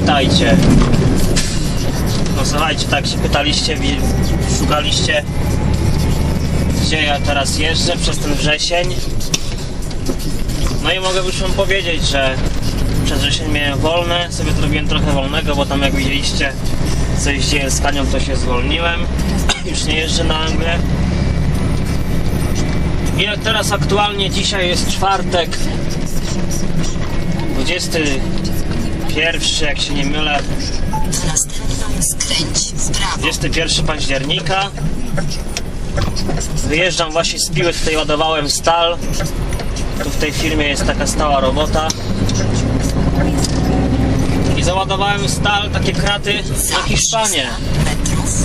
witajcie. No słuchajcie, tak się pytaliście, szukaliście, gdzie ja teraz jeżdżę przez ten wrzesień. No i mogę już wam powiedzieć, że przez wrzesień miałem wolne, sobie zrobiłem trochę wolnego, bo tam jak widzieliście, co jeździłem z Kanią, to się zwolniłem. Już nie jeżdżę na Anglię. I teraz aktualnie dzisiaj jest czwartek, 21, jak się nie mylę, Na następną skręć w prawo. 21 października. Wyjeżdżam właśnie z piły, tutaj ładowałem stal. Tu w tej firmie jest taka stała robota. I załadowałem stal, takie kraty na Hiszpanię.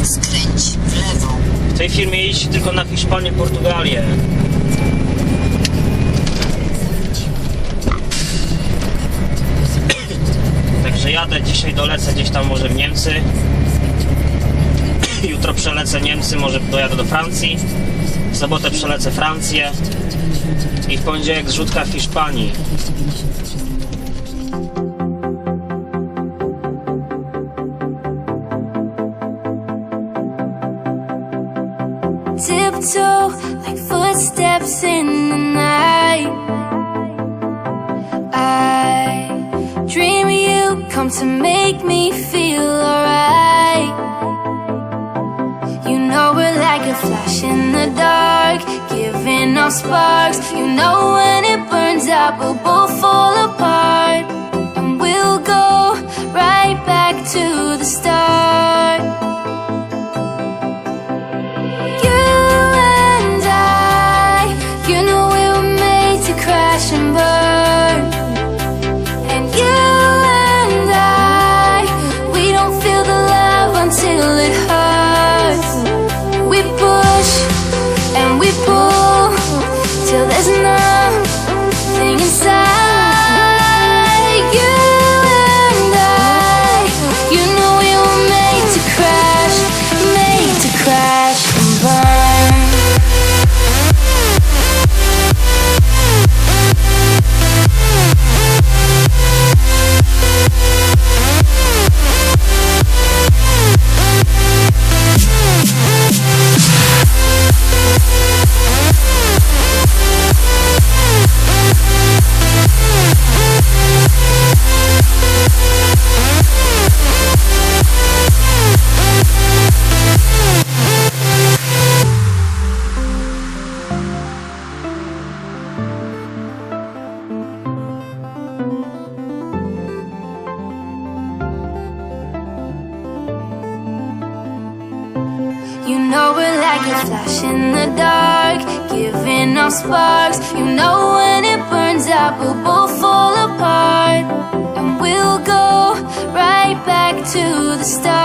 w. W tej firmie jeździ tylko na Hiszpanię, Portugalię. Jadę dzisiaj dolecę gdzieś tam może w Niemcy. Jutro przelecę Niemcy, może dojadę do Francji. W sobotę przelecę Francję. I w poniedziałek zrzutka w Hiszpanii. tiptoe like footsteps in the night. To make me feel alright. You know we're like a flash in the dark, giving off sparks. You know when it burns out, we'll both fall apart, burns we'll both fall apart, and we'll go right back to the start.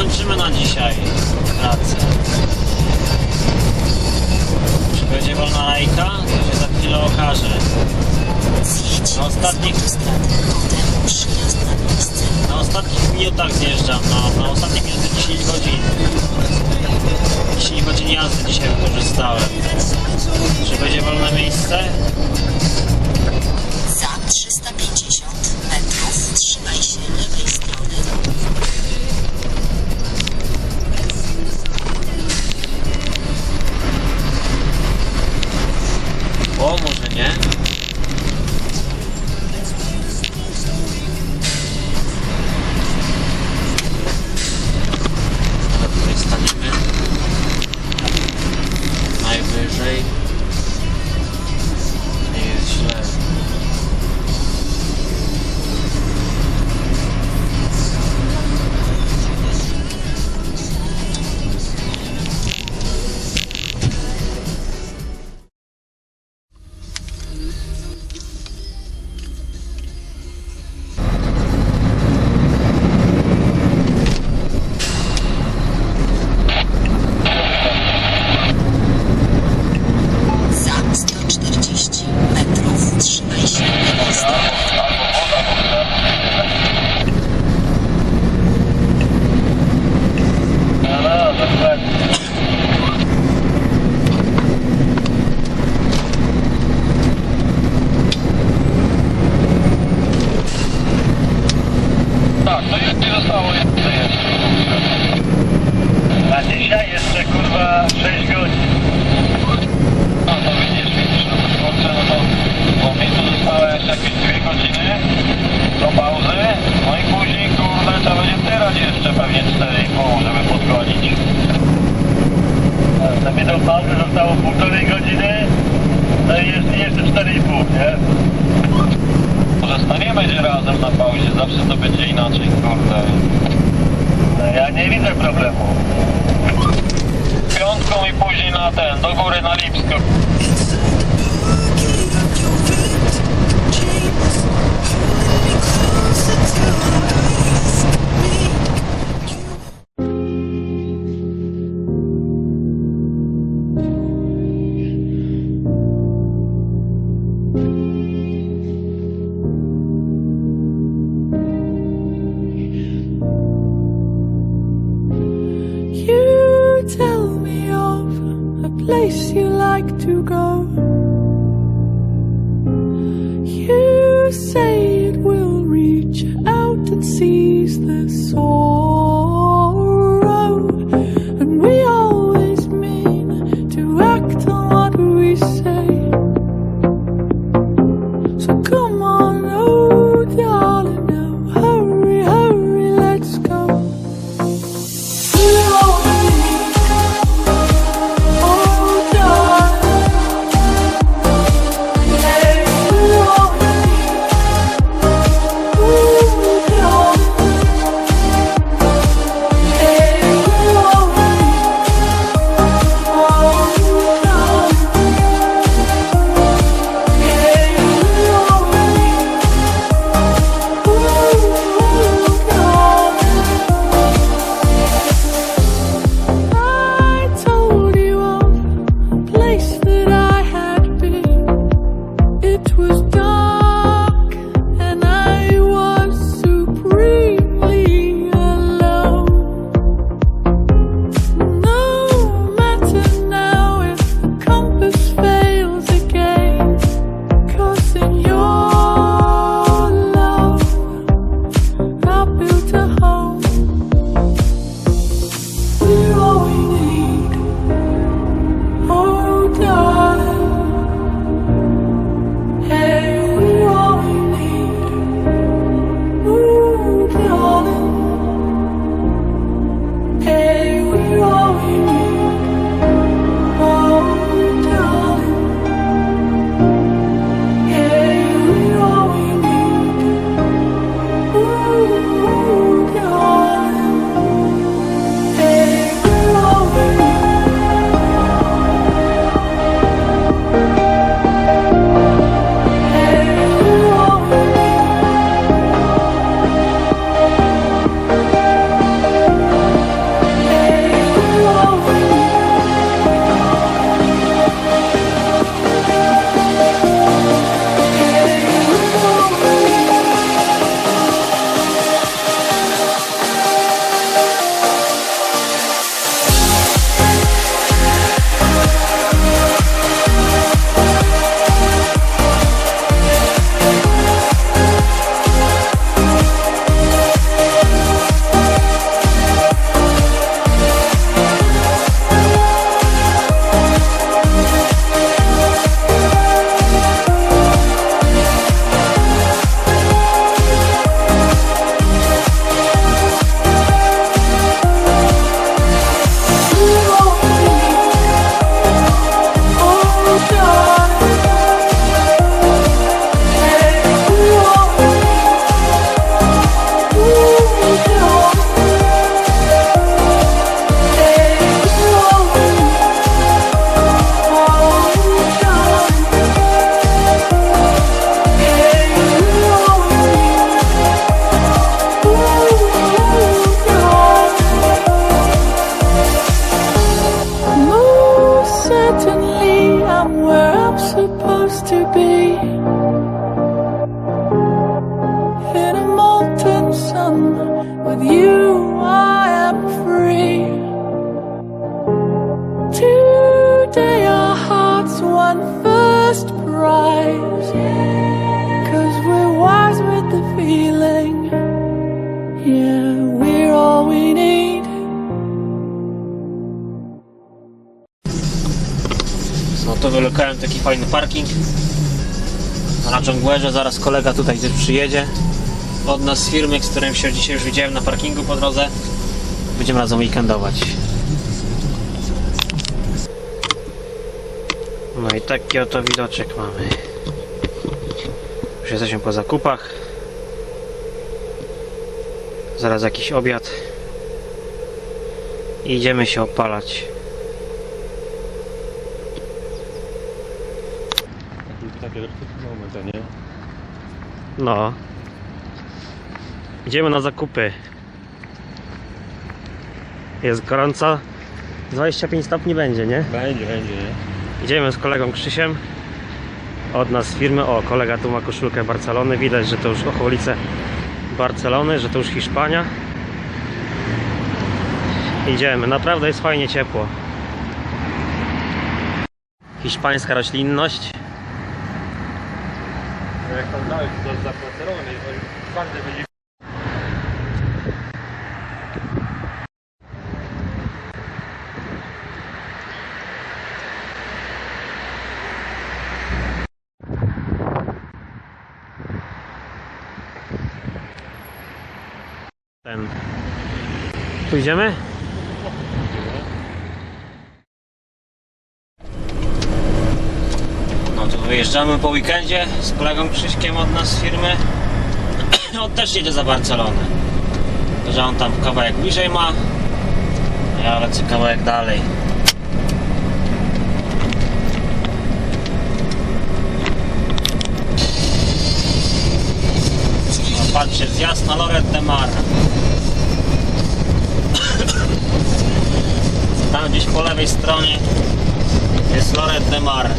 kończymy na dzisiaj pracę. Czy będzie wolna lajka? To się za chwilę okaże. Na ostatnich... Na ostatnich minutach zjeżdżam, no, na ostatnie minuty 10 godzin. 10 godzin jazdy dzisiaj wykorzystałem. Czy będzie wolne miejsce? O, trzymaj się lewej strony. Tak, to już nie zostało jeszcze jeszcze. A dzisiaj jeszcze kurwa 6 godzin. No to widzisz, widzisz, no to kurczę, no to bo mi tu zostało jeszcze jakieś 2 godziny do pauzy, no i później kurde trzeba będzie tyrać jeszcze pewnie 4,5, żeby podgonić. To mi do pauzy zostało półtorej godziny, no i jeszcze, jeszcze 4,5, nie? Może staniemy gdzie razem na pauzie, zawsze to będzie inaczej, kurde. No, Ja nie widzę problemu. Piątką i później na ten, do góry na place you like to go. You say it will reach out and seize the soul. I'm where I'm supposed to be. In a molten sun with you I To wylokałem taki fajny parking. Na Dżonglerze, zaraz kolega tutaj też przyjedzie. Od nas z firmy, z którym się dzisiaj już widziałem na parkingu po drodze. Będziemy razem weekendować. No i taki oto widoczek mamy. Już jesteśmy po zakupach. Zaraz jakiś obiad. I idziemy się opalać Takie moment, a nie? No. Idziemy na zakupy. Jest gorąco. 25 stopni będzie, nie? Będzie, będzie, nie? Idziemy z kolegą Krzysiem. Od nas firmy. O, kolega tu ma koszulkę Barcelony. Widać, że to już okolice Barcelony, że to już Hiszpania. Idziemy. Naprawdę jest fajnie ciepło. Hiszpańska roślinność. Jak tam dalej, to za Barcelony, to twardy będzie Ten. Tu? No to wyjeżdżamy po weekendzie z kolegą Krzyśkiem od nas z firmy. On też jedzie za Barcelonę. Że on tam kawałek bliżej ma. Ja lecę kawałek dalej. No, patrzcie, zjazd na Loret de Mar. Tam gdzieś po lewej stronie jest Loret de Mar.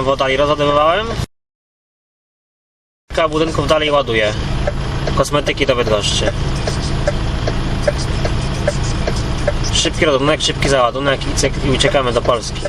Tam woda i rozładowywałem. Kilka budynków dalej ładuje. Kosmetyki do Bydgoszczy. Szybki ładunek, szybki załadunek i uciekamy do Polski.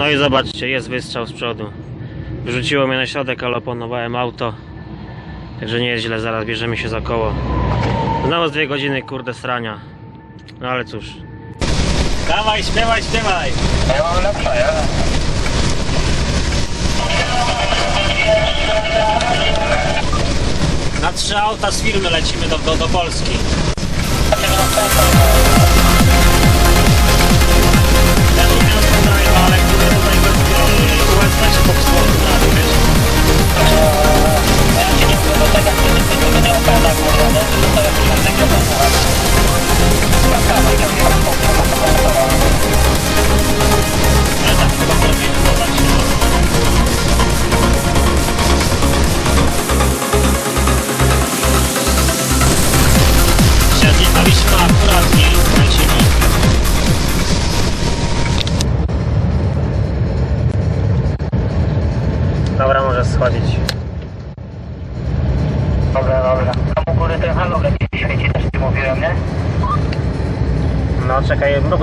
No i zobaczcie, jest wystrzał z przodu. Wrzuciło mnie na środek, ale oponowałem auto. Także nie jest źle, zaraz bierzemy się za koło. Znowu dwie godziny, kurde, strania. No ale cóż. Dawaj, śpiewaj, śpiewaj! Ja mam lepsze, ja? Na trzy auta z firmy lecimy do, do, do Polski. Miałem pendrive, ale Значит, обстановка на рубеже.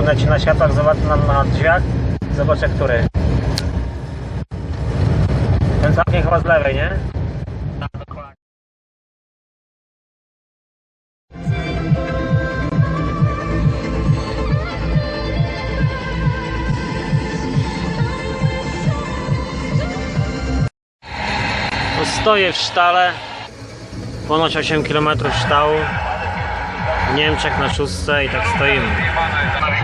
Mrugnę ci na światłach, zobaczę na, na drzwiach. Zobaczę, który. Ten całkiem chyba z lewej, nie? Tak, stoję w sztale. Ponoć 8 km ształu. W Niemczech na szóstce i tak stoimy.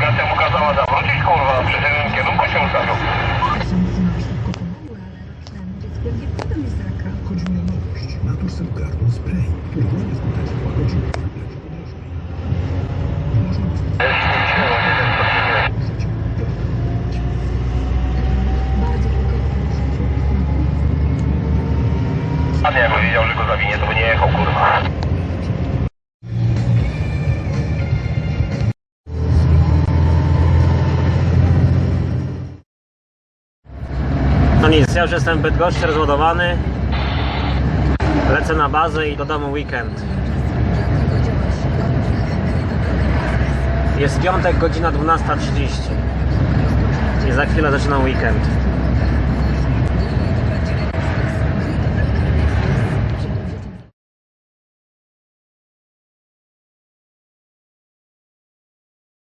Nawigacja mu kazała zawrócić, kurwa, w przeciwnym kierunku się ustawił. Chodzi mi o nowość. Natursen Garden Spray. Turbo skuteczny łagodzi lecz podróżnej. Można A nie, jakby wiedział, że go zawinie, to by nie jechał, kurwa. Nic, ja już jestem w Bydgoszczy rozładowany. Lecę na bazę i do domu weekend. Jest piątek, godzina 12.30. I za chwilę zaczynam weekend.